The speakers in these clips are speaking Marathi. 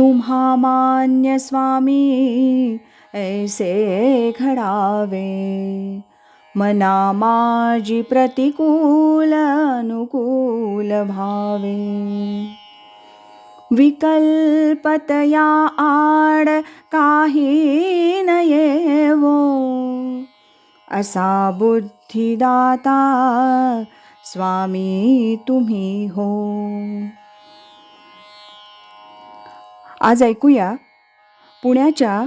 तुम्हा मान्य स्वामी ऐसे घडावे मना माझी प्रतिकूल अनुकूल भावे। विकल्पतया आड काही न येवो असा बुद्धिदाता स्वामी तुम्ही हो आज ऐकूया पुण्याच्या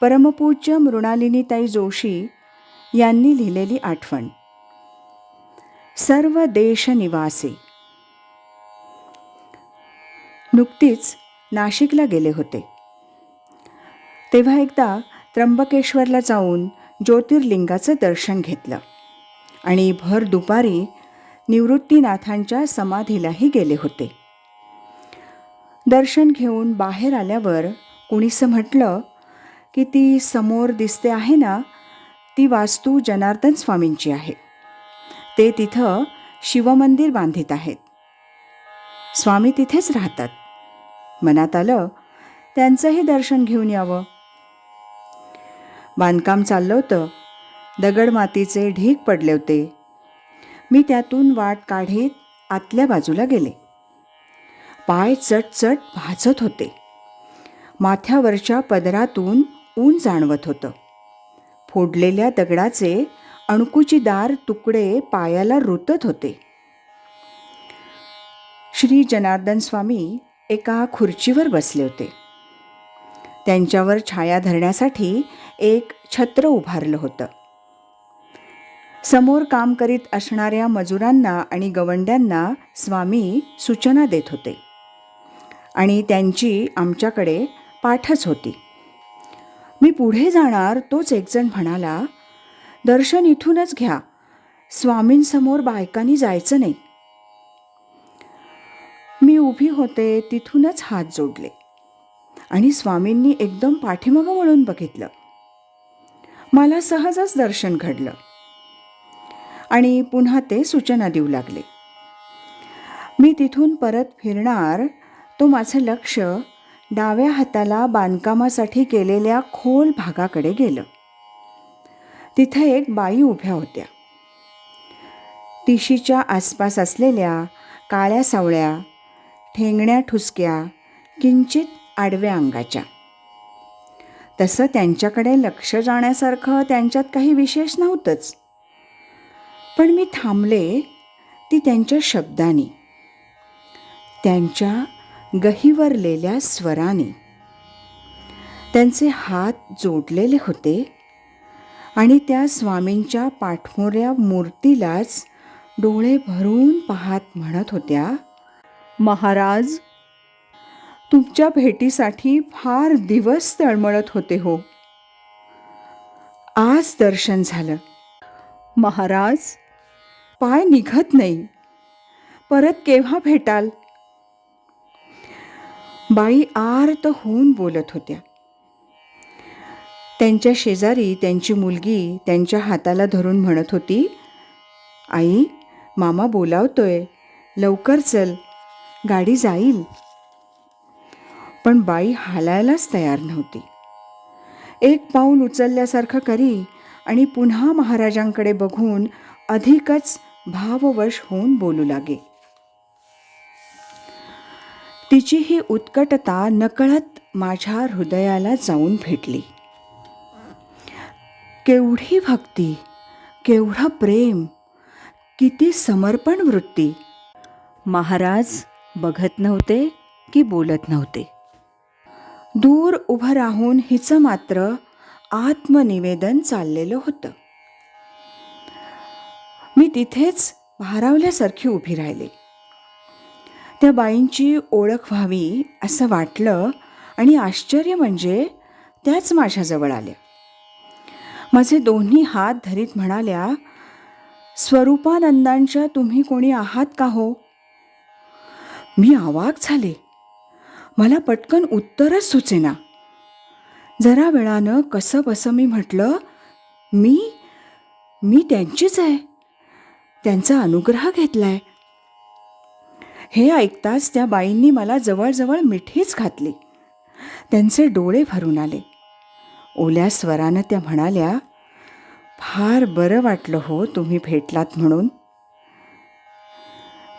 परमपूज्य मृणालिनीताई जोशी यांनी लिहिलेली आठवण. सर्व देशनिवासी नुकतीच नाशिकला गेले होते. तेव्हा एकदा त्र्यंबकेश्वरला जाऊन ज्योतिर्लिंगाचं दर्शन घेतलं आणि भर दुपारी निवृत्तीनाथांच्या समाधीलाही गेले होते. दर्शन घेऊन बाहेर आल्यावर कुणीसं म्हटलं की ती समोर दिसते आहे ना ती वास्तू जनार्दन स्वामींची आहे. ते तिथं शिवमंदिर बांधित आहेत. स्वामी तिथेच राहतात. मनात आलं त्यांचंही दर्शन घेऊन यावं. बांधकाम चाललं होतं. दगड मातीचे ढीक पडले होते. मी त्यातून वाट काढीत आतल्या बाजूला गेले. पाय चटचट भाजत होते. माथ्यावरच्या पदरातून ऊन जाणवत होतं. फोडलेल्या दगडाचे अणकुचीदार तुकडे पायाला रुतत होते. श्री जनार्दन स्वामी एका खुर्चीवर बसले होते. त्यांच्यावर छाया धरण्यासाठी एक छत्र उभारलं होतं. समोर काम करीत असणाऱ्या मजुरांना आणि गवंड्यांना स्वामी सूचना देत होते. आणि त्यांची आमच्याकडे पाठच होती. मी पुढे जाणार तोच एकजण म्हणाला दर्शन इथूनच घ्या. स्वामींसमोर बायकांनी जायचं नाही. मी उभी होते तिथूनच हात जोडले आणि स्वामींनी एकदम पाठीमागं वळून बघितलं. मला सहजच दर्शन घडलं आणि पुन्हा ते सूचना देऊ लागले. मी तिथून परत फिरणार तो माझं लक्ष डाव्या हाताला बांधकामासाठी केलेल्या खोल भागाकडे गेलं. तिथे एक बाई उभ्या होत्या. तिशीच्या आसपास असलेल्या काळ्या सावळ्या ठेंगण्या ठुसक्या किंचित आडव्या अंगाच्या. तसं त्यांच्याकडे लक्ष जाण्यासारखं त्यांच्यात काही विशेष नव्हतंच. पण मी थांबले ती त्यांच्या शब्दानी. त्यांच्या गहिवरलेल्या स्वराने. त्यांचे हात जोडलेले होते आणि त्या स्वामींच्या पाठमोऱ्या मूर्तीलाच डोळे भरून पाहत म्हणत होत्या महाराज तुमच्या भेटीसाठी फार दिवस तळमळत होते हो. आज दर्शन झालं. महाराज पाय निघत नाही. परत केव्हा भेटाल? बाई आर्त होऊन बोलत होत्या. त्यांच्या शेजारी त्यांची मुलगी त्यांच्या हाताला धरून म्हणत होती आई मामा बोलावतोय. लवकर चल. गाडी जाईल. पण बाई हालायलाच तयार नव्हती. एक पाऊल उचलल्यासारखं करी आणि पुन्हा महाराजांकडे बघून अधिकच भाववश होऊन बोलू लागे. तिची ही उत्कटता नकळत माझ्या हृदयाला जाऊन भेटली. केवढी भक्ती केवढं प्रेम किती समर्पण वृत्ती. महाराज बघत नव्हते की बोलत नव्हते. दूर उभं राहून हिचं मात्र आत्मनिवेदन चाललेलं होतं. मी तिथेच भारावल्यासारखी उभी राहिली. त्या बाईंची ओळख व्हावी असं वाटलं आणि आश्चर्य म्हणजे त्याच माझ्याजवळ आल्या माझे दोन्ही हात धरीत म्हणाल्या स्वरूपानंदांच्या तुम्ही कोणी आहात का हो? मी अवाक झाले. मला पटकन उत्तरच सुचेना. जरा वेळानं कसं बसं मी म्हटलं मी? मी त्यांचीच आहे. त्यांचा अनुग्रह घेतला आहे हे ऐकताच त्या बाईंनी मला जवळजवळ मिठीच घातली. त्यांचे डोळे भरून आले. ओल्या स्वरानं त्या म्हणाल्या फार बरं वाटलं हो तुम्ही भेटलात म्हणून.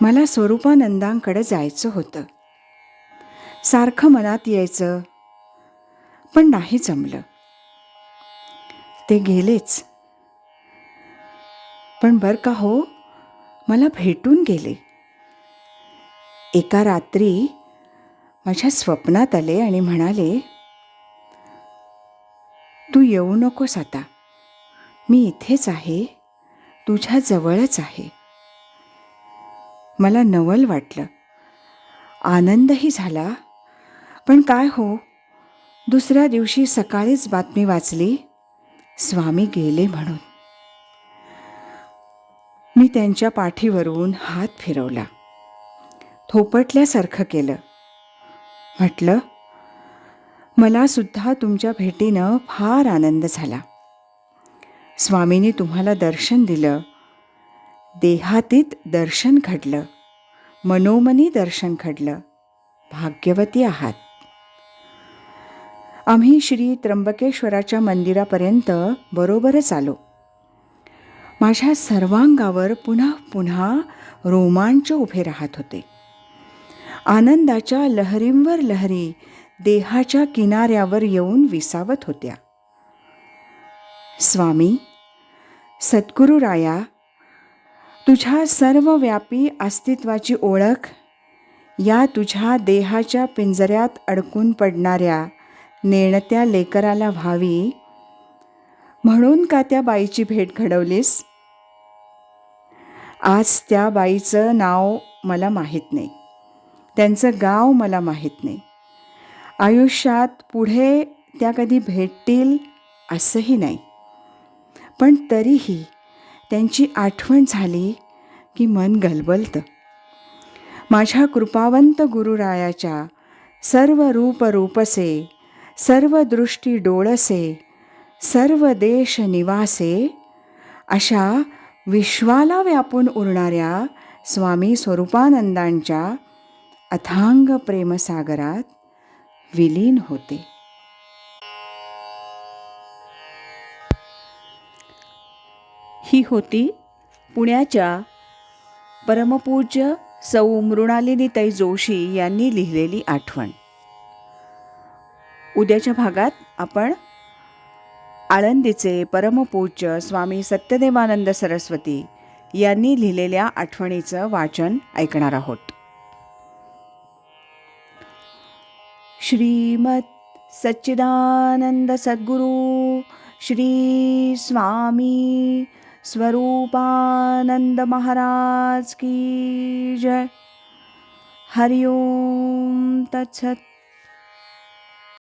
मला स्वरूपानंदांकडे जायचं होतं. सारखं मनात यायचं पण नाही जमलं. ते गेलेच. पण बर का हो मला भेटून गेले. एका रात्री माझ्या स्वप्नात आले आणि म्हणाले तू येऊ नकोस आता. मी इथेच आहे. तुझ्या जवळच आहे. मला नवल वाटलं. आनंदही झाला. पण काय हो? दुसऱ्या दिवशी सकाळीच बातमी वाचली. स्वामी गेले म्हणून. मी त्यांच्या पाठीवरून हात फिरवला. थोपटल्यासारखं केलं. म्हटलं मला सुद्धा तुमच्या भेटीनं फार आनंद झाला. स्वामीने तुम्हाला दर्शन दिलं. देहातीत दर्शन घडलं. मनोमनी दर्शन घडलं. भाग्यवती आहात. आम्ही श्री त्र्यंबकेश्वराच्या मंदिरापर्यंत बरोबरच आलो. माझ्या सर्वांगावर पुन्हा पुन्हा रोमांच उभे राहत होते. आनंदाच्या लहरींवर लहरी देहाच्या किनाऱ्यावर येऊन विसावत होत्या. स्वामी सद्गुरुराया तुझ्या सर्वव्यापी अस्तित्वाची ओळख या तुझ्या देहाच्या पिंजऱ्यात अडकून पडणाऱ्या नेणत्या लेकराला व्हावी. म्हणून का त्या बाईची भेट घडवलीस? आज त्या बाईचं नाव मला माहीत नाही. त्यांचं गाव मला माहीत नाही. आयुष्यात पुढे त्या कधी भेटतील असंही नाही. पण तरीही त्यांची आठवण झाली की मन गलबलतं. माझ्या कृपावंत गुरुरायाच्या सर्व रूप रूपसे सर्व दृष्टी डोळसे सर्व देश निवासे अशा विश्वाला व्यापून उरणाऱ्या स्वामी स्वरूपानंदांच्या अथांग प्रेमसागरात विलीन होते. ही होती पुण्याच्या परमपूज्य सौ मृणालिनीताई जोशी यांनी लिहिलेली आठवण. उद्याच्या भागात आपण आळंदीचे परमपूज्य स्वामी सत्यदेवानंद सरस्वती यांनी लिहिलेल्या आठवणीचं वाचन ऐकणार आहोत. श्रीमत् सच्चिदानन्दसद्गुरु श्रीस्वामी श्रीमत्सच्चिदानन्दसद्गुरुश्रीस्वामी स्वरूपानन्दमहाराजकी जय। हरि ओं तत्सत्।